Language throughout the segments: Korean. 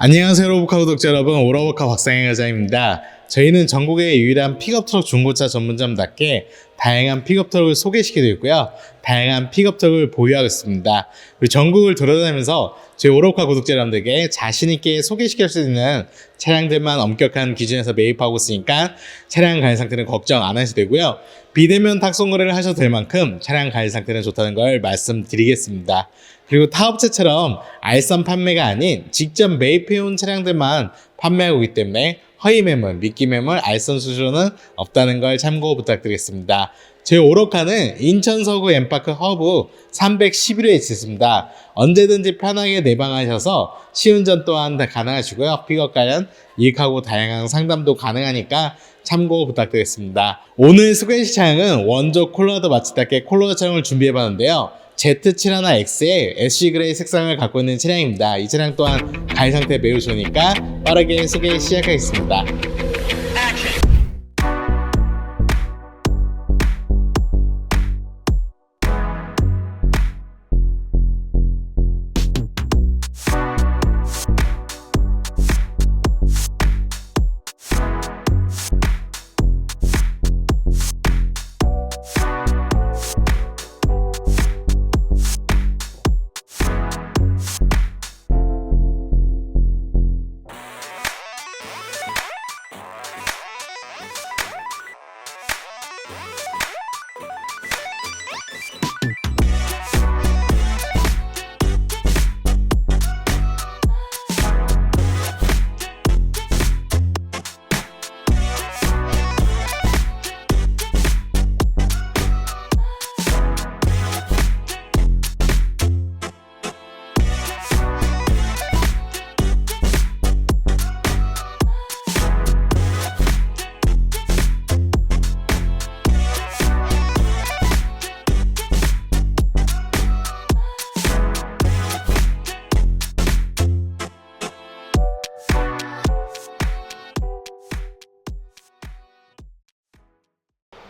안녕하세요 로보카 구독자 여러분. 오로보카 박상현 여자입니다 저희는 전국의 유일한 픽업트럭 중고차 전문점답게 다양한 픽업트럭을 소개시켜드리고요. 다양한 픽업트럭을 보유하고 있습니다. 그리고 전국을 돌아다니면서 저희 오로카 구독자 여러분들께 자신있게 소개시킬 수 있는 차량들만 엄격한 기준에서 매입하고 있으니까 차량 관리 상태는 걱정 안 하셔도 되고요. 비대면 탁송 거래를 하셔도 될 만큼 차량 관리 상태는 좋다는 걸 말씀드리겠습니다. 그리고 타업체처럼 알선 판매가 아닌 직접 매입해온 차량들만 판매하고 있기 때문에 허위 매물, 미끼 매물, 알선 수수료는 없다는 걸 참고 부탁드리겠습니다. 제 오로카는 인천 서구 엠파크 허브 311호에 있습니다. 언제든지 편하게 내방하셔서 시운전 또한 다 가능하시고요. 픽업 관련 이익하고 다양한 상담도 가능하니까 참고 부탁드리겠습니다. 오늘 차량은 원조 콜라도 마치답게 콜라 차량을 준비해봤는데요. Z71X의 애쉬 그레이 색상을 갖고 있는 차량입니다. 이 차량 또한 가입 상태 매우 좋으니까 빠르게 소개 시작하겠습니다.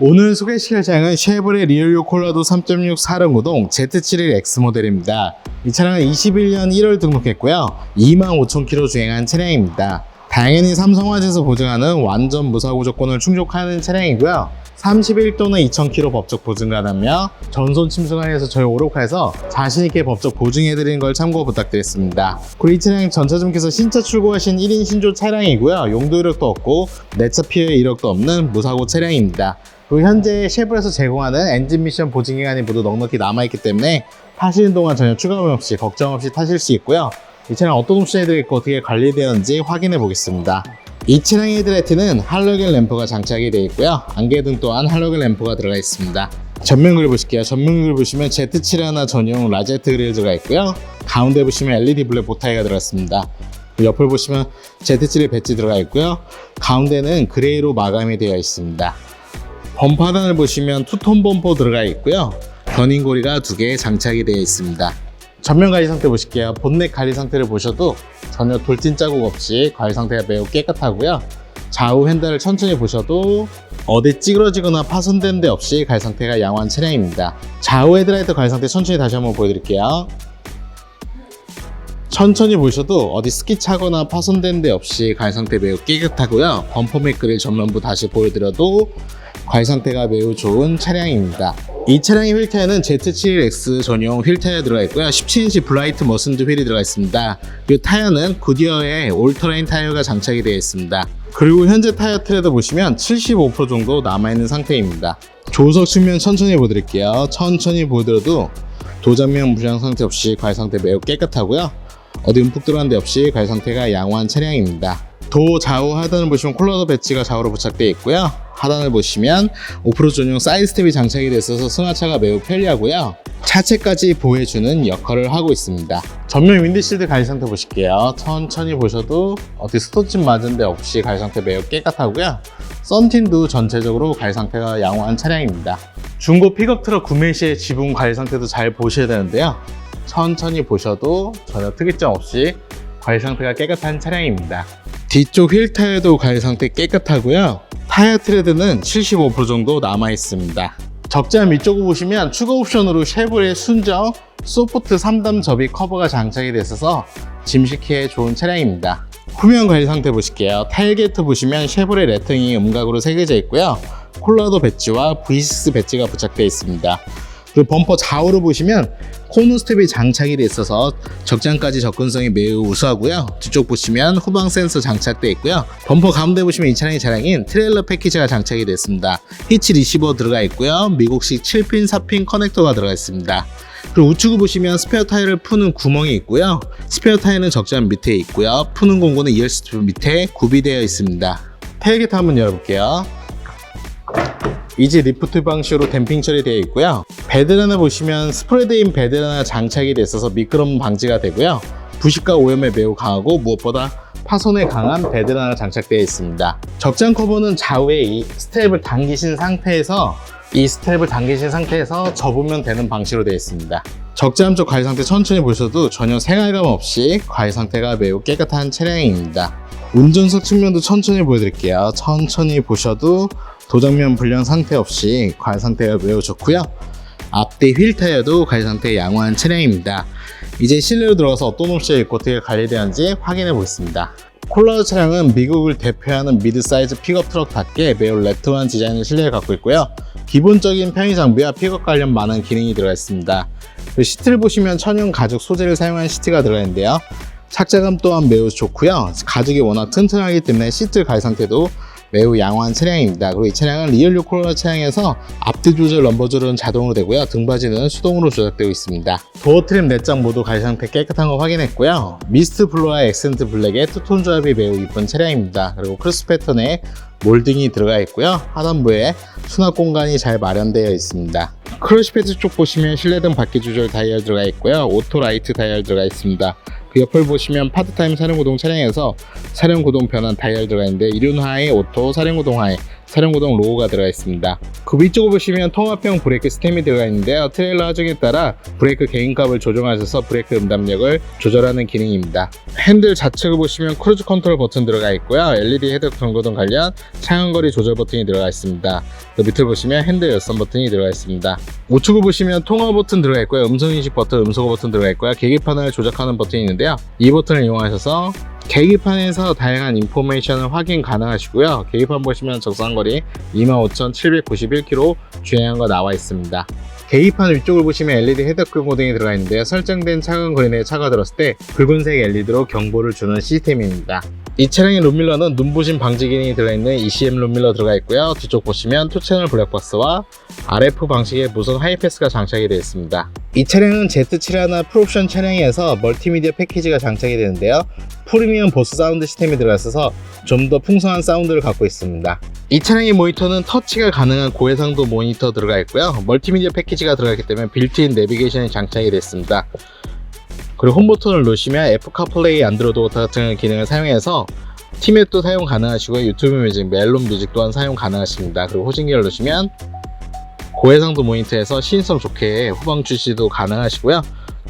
오늘 소개시킬 차량은 쉐보레 리얼유 콜라도 3.6 사륜구동 Z71X 모델입니다. 이 차량은 21년 1월 등록했고요. 25,000km 주행한 차량입니다. 당연히 삼성화재에서 보증하는 완전 무사고 조건을 충족하는 차량이고요. 31 또는 2,000km 법적 보증가하며 전손 침수관에서 저희 오로카에서 자신있게 법적 보증해드리는 걸 참고 부탁드리겠습니다. 그리고 이 차량 전차점께서 신차 출고하신 1인 신조 차량이고요. 용도 이력도 없고 내차 피해 이력도 없는 무사고 차량입니다. 그리고 현재 쉐보에서 제공하는 엔진 미션 보증 기간이 모두 넉넉히 남아있기 때문에 타시는 동안 전혀 추가금 없이 걱정 없이 타실 수 있고요. 이 차량 어떤 옵션이 있고 어떻게 관리되었는지 확인해 보겠습니다. 이 차량의 헤드라이트는 할로겐 램프가 장착이 되어 있고요. 안개등 또한 할로겐 램프가 들어가 있습니다. 전면 그릴 보실게요. 전면 그릴 보시면 Z71 전용 라제트 그릴 들어가 있고요. 가운데 보시면 LED 블랙 보타이가 들어갔습니다. 옆을 보시면 Z71 배지 들어가 있고요. 가운데는 그레이로 마감이 되어 있습니다. 범퍼 하단을 보시면 투톤 범퍼 들어가 있고요. 견인고리가 두 개 장착이 되어 있습니다. 전면 관리 상태 보실게요. 본넷 관리 상태를 보셔도 전혀 돌진 자국 없이 관리 상태가 매우 깨끗하고요. 좌우 핸들을 천천히 보셔도 어디 찌그러지거나 파손된 데 없이 관리 상태가 양호한 차량입니다. 좌우 헤드라이트 관리 상태 천천히 다시 한번 보여드릴게요. 천천히 보셔도 어디 스키 차거나 파손된 데 없이 관리 상태 매우 깨끗하고요. 범퍼 맥그릴 전면부 다시 보여드려도 관리 상태가 매우 좋은 차량입니다. 이 차량의 휠 타이어는 Z71X 전용 휠 타이어 들어가 있고요. 17인치 블라이트 머슨드 휠이 들어가 있습니다. 이 타이어는 구디어에 올터레인 타이어가 장착이 되어 있습니다. 그리고 현재 타이어 트레드 보시면 75% 정도 남아있는 상태입니다. 조석 측면 천천히 보여드릴게요. 천천히 보여드려도 도전면 무장 상태 없이 관리 상태 매우 깨끗하고요. 어디 움푹 들어간 데 없이 관리 상태가 양호한 차량입니다. 도 좌우 하단을 보시면 콜라도 배치가 좌우로 부착되어 있고요. 하단을 보시면 오프로드 전용 사이드 스텝이 장착이 있어서 승하차가 매우 편리하고요. 차체까지 보호해주는 역할을 하고 있습니다. 전면 윈드실드 관리 상태 보실게요. 천천히 보셔도 어디 스토침 맞은 데 없이 관리 상태 매우 깨끗하고요. 썬팅도 전체적으로 관리 상태가 양호한 차량입니다. 중고 픽업 트럭 구매 시에 지붕 관리 상태도 잘 보셔야 되는데요. 천천히 보셔도 전혀 특이점 없이 관리 상태가 깨끗한 차량입니다. 뒤쪽 휠 타이어도 관리 상태 깨끗하고요. 타이어 트레드는 75% 정도 남아 있습니다. 적재함 위쪽을 보시면 추가 옵션으로 쉐보레 순정 소프트 3단 접이 커버가 장착이 됐어서 짐 싣기에 좋은 차량입니다. 후면 관리 상태 보실게요. 타일게이트 보시면 쉐보레 레터링이 음각으로 새겨져 있고요. 콜라도 배지와 V6 배지가 부착되어 있습니다. 그리고 범퍼 좌우로 보시면 코너 스텝이 장착이 돼 있어서 적장까지 접근성이 매우 우수하고요. 뒤쪽 보시면 후방 센서 장착되어 있고요. 범퍼 가운데 보시면 이 차량의 자랑인 트레일러 패키지가 장착이 됐습니다. 히치 리시버 들어가 있고요. 미국식 7핀, 4핀 커넥터가 들어가 있습니다. 그리고 우측을 보시면 스페어 타이어를 푸는 구멍이 있고요. 스페어 타이어는 적장 밑에 있고요. 푸는 공구는 이어스트 밑에 구비되어 있습니다. 테일게이트 한번 열어볼게요. 이지 리프트 방식으로 댐핑 처리되어 있고요. 베드라나 보시면 스프레드인 베드라나 장착이 됐어서 미끄럼 방지가 되고요. 부식과 오염에 매우 강하고 무엇보다 파손에 강한 베드라나 장착되어 있습니다. 적장 커버는 좌우에 이 스텝을 당기신 상태에서 이 스텝을 당기신 상태에서 접으면 되는 방식으로 되어 있습니다. 적재함 쪽 과일 상태 천천히 보셔도 전혀 생활감 없이 과일 상태가 매우 깨끗한 차량입니다. 운전석 측면도 천천히 보여드릴게요. 천천히 보셔도 도장면 불량 상태 없이 과일 상태가 매우 좋고요. 앞뒤 휠 타이어도 과일 상태 양호한 차량입니다. 이제 실내로 들어가서 어떤 옵션이 있고 어떻게 관리되는지 확인해 보겠습니다. 콜라도 차량은 미국을 대표하는 미드 사이즈 픽업 트럭답게 매우 레트로한 디자인의 실내를 갖고 있고요. 기본적인 편의 장비와 픽업 관련 많은 기능이 들어가 있습니다. 그리고 시트를 보시면 천연 가죽 소재를 사용한 시트가 들어가 있는데요. 착자감 또한 매우 좋고요. 가죽이 워낙 튼튼하기 때문에 시트 갈 상태도 매우 양호한 차량입니다. 그리고 이 차량은 리얼 요콜라 차량에서 앞뒤 조절, 럼버 조절은 자동으로 되고요. 등받이는 수동으로 조작되고 있습니다. 도어 트림 내장 모두 갈 상태 깨끗한 거 확인했고요. 미스트 블루와 액센트 블랙의 투톤 조합이 매우 이쁜 차량입니다. 그리고 크로스 패턴에 몰딩이 들어가 있고요. 하단부에 수납 공간이 잘 마련되어 있습니다. 크러쉬 패드 쪽 보시면 실내등 바퀴 조절 다이얼 들어가 있고요. 오토 라이트 다이얼 들어가 있습니다. 그 옆을 보시면 파트타임 사륜구동 차량에서 사륜구동 변환 다이얼 들어가 있는데 이륜 하이, 오토, 사륜구동 하이, 사륜구동 로고가 들어가 있습니다. 그 위쪽을 보시면 통합형 브레이크 스템이 들어가 있는데요. 트레일러 하중에 따라 브레이크 개인값을 조정하셔서 브레이크 음담력을 조절하는 기능입니다. 핸들 좌측을 보시면 크루즈 컨트롤 버튼 들어가 있고요. LED 헤드업 경고등 관련 차간거리 조절 버튼이 들어가 있습니다. 그 밑을 보시면 핸들 열선 버튼이 들어가 있습니다. 우측을 보시면 통화 버튼 들어가 있고요. 음성인식 버튼, 음소거 버튼 들어가 있고요. 계기판을 조작하는 버튼이 있는데요. 이 버튼을 이용하셔서 계기판에서 다양한 인포메이션을 확인 가능하시고요. 계기판 보시면 적상거리 25,791km 주행한 거 나와 있습니다. 계기판 위쪽을 보시면 LED 헤드업 경고등이 들어가 있는데요. 설정된 차간 거리 내에 차가 들었을 때 붉은색 LED로 경보를 주는 시스템입니다. 이 차량의 룸밀러는 눈부심 방지 기능이 들어있는 ECM 룸밀러 들어가 있고요. 뒤쪽 보시면 투채널 블랙박스와 RF 방식의 무선 하이패스가 장착이 되어 있습니다. 이 차량은 Z7 하나 풀옵션 차량에서 멀티미디어 패키지가 장착이 되는데요. 프리미엄 보스 사운드 시스템이 들어있어서 좀 더 풍성한 사운드를 갖고 있습니다. 이 차량의 모니터는 터치가 가능한 고해상도 모니터 들어가 있고요. 멀티미디어 패키지가 들어가기 때문에 빌트인 내비게이션이 장착이 됐습니다. 그리고 홈 버튼을 누르시면 애플 카플레이, 안드로이드 오토 같은 기능을 사용해서 티맵도 사용 가능하시고요. 유튜브 뮤직, 멜론 뮤직 또한 사용 가능하십니다. 그리고 호신기를 누르시면 고해상도 모니터에서 시인성 좋게 후방 주시도 가능하시고요.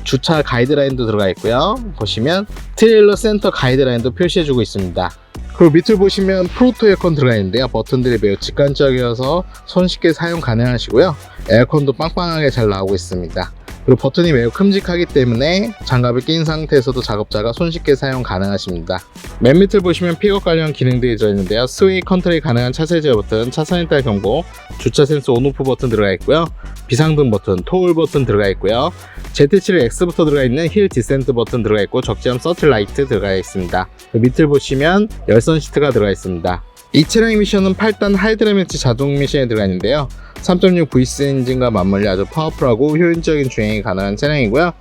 주차 가이드라인도 들어가 있고요. 보시면 트레일러 센터 가이드라인도 표시해주고 있습니다. 그리고 밑을 보시면 프로토 에어컨 들어가 있는데요. 버튼들이 매우 직관적이어서 손쉽게 사용 가능하시고요. 에어컨도 빵빵하게 잘 나오고 있습니다. 그리고 버튼이 매우 큼직하기 때문에 장갑을 낀 상태에서도 작업자가 손쉽게 사용 가능하십니다. 맨 밑을 보시면 픽업 관련 기능들이 들어있는데요. 스웨이 컨트롤이 가능한 차세 제어 버튼, 차선 일달 경고, 주차 센서 온오프 버튼 들어가 있고요. 비상등 버튼, 토울 버튼 들어가 있고요. Z7X부터 들어가 있는 힐 디센트 버튼 들어가 있고 적재함 서틀 라이트 들어가 있습니다. 그 밑을 보시면 열선 시트가 들어가 있습니다. 이 차량의 미션은 8단 하이드라매치 자동 미션에 들어가 있는데요. 3.6 V6 엔진과 맞물려 아주 파워풀하고 효율적인 주행이 가능한 차량이고요.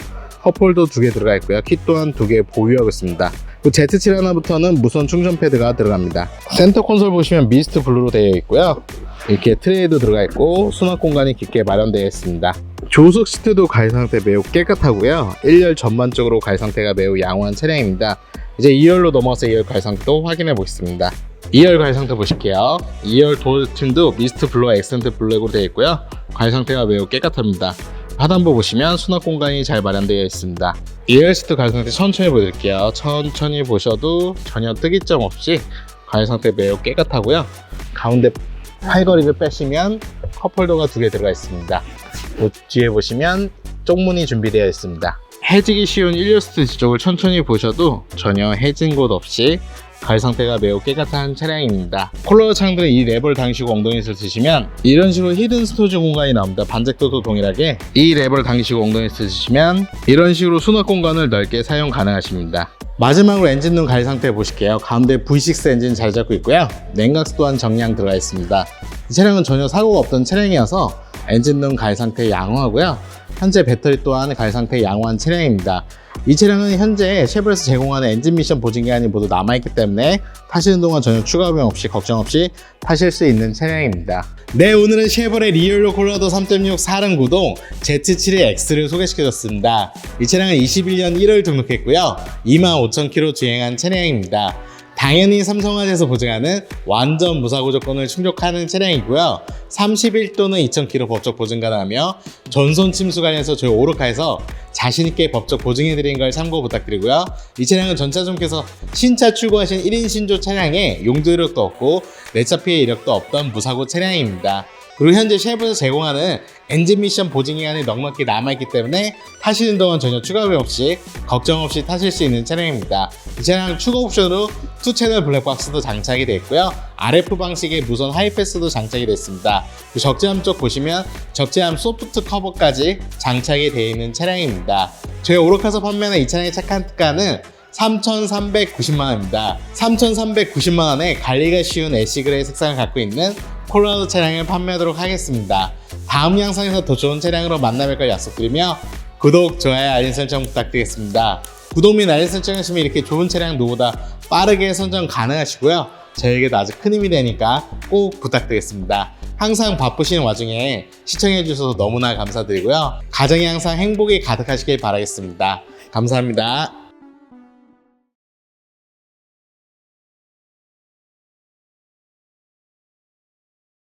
컵홀더 두개 들어가 있고요. 키 또한 두 개 보유하고 있습니다. 그 Z7 하나부터는 무선 충전 패드가 들어갑니다. 센터 콘솔 보시면 미스트 블루로 되어 있고요. 이렇게 트레이도 들어가 있고 수납 공간이 깊게 마련되어 있습니다. 조석 시트도 가해 상태 매우 깨끗하고요. 1열 전반적으로 가해 상태가 매우 양호한 차량입니다. 이제 2열로 넘어서 2열 가해 상태도 확인해 보겠습니다. 2열 가해 상태 보실게요. 2열 도어팀도 미스트 블루와 액센트 블랙으로 되어 있고요. 가해 상태가 매우 깨끗합니다. 하단부 보시면 수납 공간이 잘 마련되어 있습니다. 2열 시트 가해 상태 천천히 보여드릴게요. 천천히 보셔도 전혀 특이점 없이 가해 상태 매우 깨끗하고요. 가운데 팔걸이를 빼시면 컵홀더가 두 개 들어가 있습니다. 그 뒤에 보시면 쪽문이 준비되어 있습니다. 해지기 쉬운 일리오스트 뒤쪽을 천천히 보셔도 전혀 해진 곳 없이 갈 상태가 매우 깨끗한 차량입니다. 콜러 창들은 이 랩을 당시고 엉덩이에서 드시면 이런 식으로 히든 스토리지 공간이 나옵니다. 반짝도도 동일하게 이 랩을 당기시고 엉덩이에서 드시면 이런 식으로 수납 공간을 넓게 사용 가능하십니다. 마지막으로 엔진룸 갈 상태 보실게요. 가운데 V6 엔진 잘 잡고 있고요. 냉각수 또한 정량 들어가 있습니다. 이 차량은 전혀 사고가 없던 차량이어서 엔진룸 갈 상태 양호하고요. 현재 배터리 또한 갈 상태 양호한 차량입니다. 이 차량은 현재 쉐보레에서 제공하는 엔진 미션 보증 기간이 모두 남아있기 때문에 타시는 동안 전혀 추가 비용 없이 걱정 없이 타실 수 있는 차량입니다. 네, 오늘은 쉐보레 리얼로 콜라도 3.6 4륜 구동 Z7X를 소개시켜줬습니다. 이 차량은 21년 1월 등록했고요. 25,000km 주행한 차량입니다. 당연히 삼성화재에서 보증하는 완전 무사고 조건을 충족하는 차량이고요. 31 또는 2,000km 법적 보증 가능하며 전손 침수 관련해서 저희 오르카에서 자신있게 법적 보증해드린 걸 참고 부탁드리고요. 이 차량은 전차종께서 신차 출고하신 1인 신조 차량에 용도 이력도 없고 내차 피해 이력도 없던 무사고 차량입니다. 그리고 현재 쉐보에서 제공하는 엔진 미션 보증 기간이 넉넉히 남아있기 때문에 타시는 동안 전혀 추가 비용 없이 걱정 없이 타실 수 있는 차량입니다. 이 차량 추가 옵션으로 2채널 블랙박스도 장착이 되어 있고요. RF 방식의 무선 하이패스도 장착이 됐습니다. 그 적재함 쪽 보시면 적재함 소프트 커버까지 장착이 되어 있는 차량입니다. 저희 오로카에서 판매하는 이 차량의 착한 특가는 3,390만 원입니다. 3,390만 원에 관리가 쉬운 애쉬그레이 색상을 갖고 있는 콜라도 차량을 판매하도록 하겠습니다. 다음 영상에서 더 좋은 차량으로 만나뵐 걸 약속드리며 구독, 좋아요, 알림 설정 부탁드리겠습니다. 구독 및 알림 설정하시면 이렇게 좋은 차량 누구보다 빠르게 선정 가능하시고요. 저에게도 아주 큰 힘이 되니까 꼭 부탁드리겠습니다. 항상 바쁘신 와중에 시청해주셔서 너무나 감사드리고요. 가정이 항상 행복이 가득하시길 바라겠습니다. 감사합니다.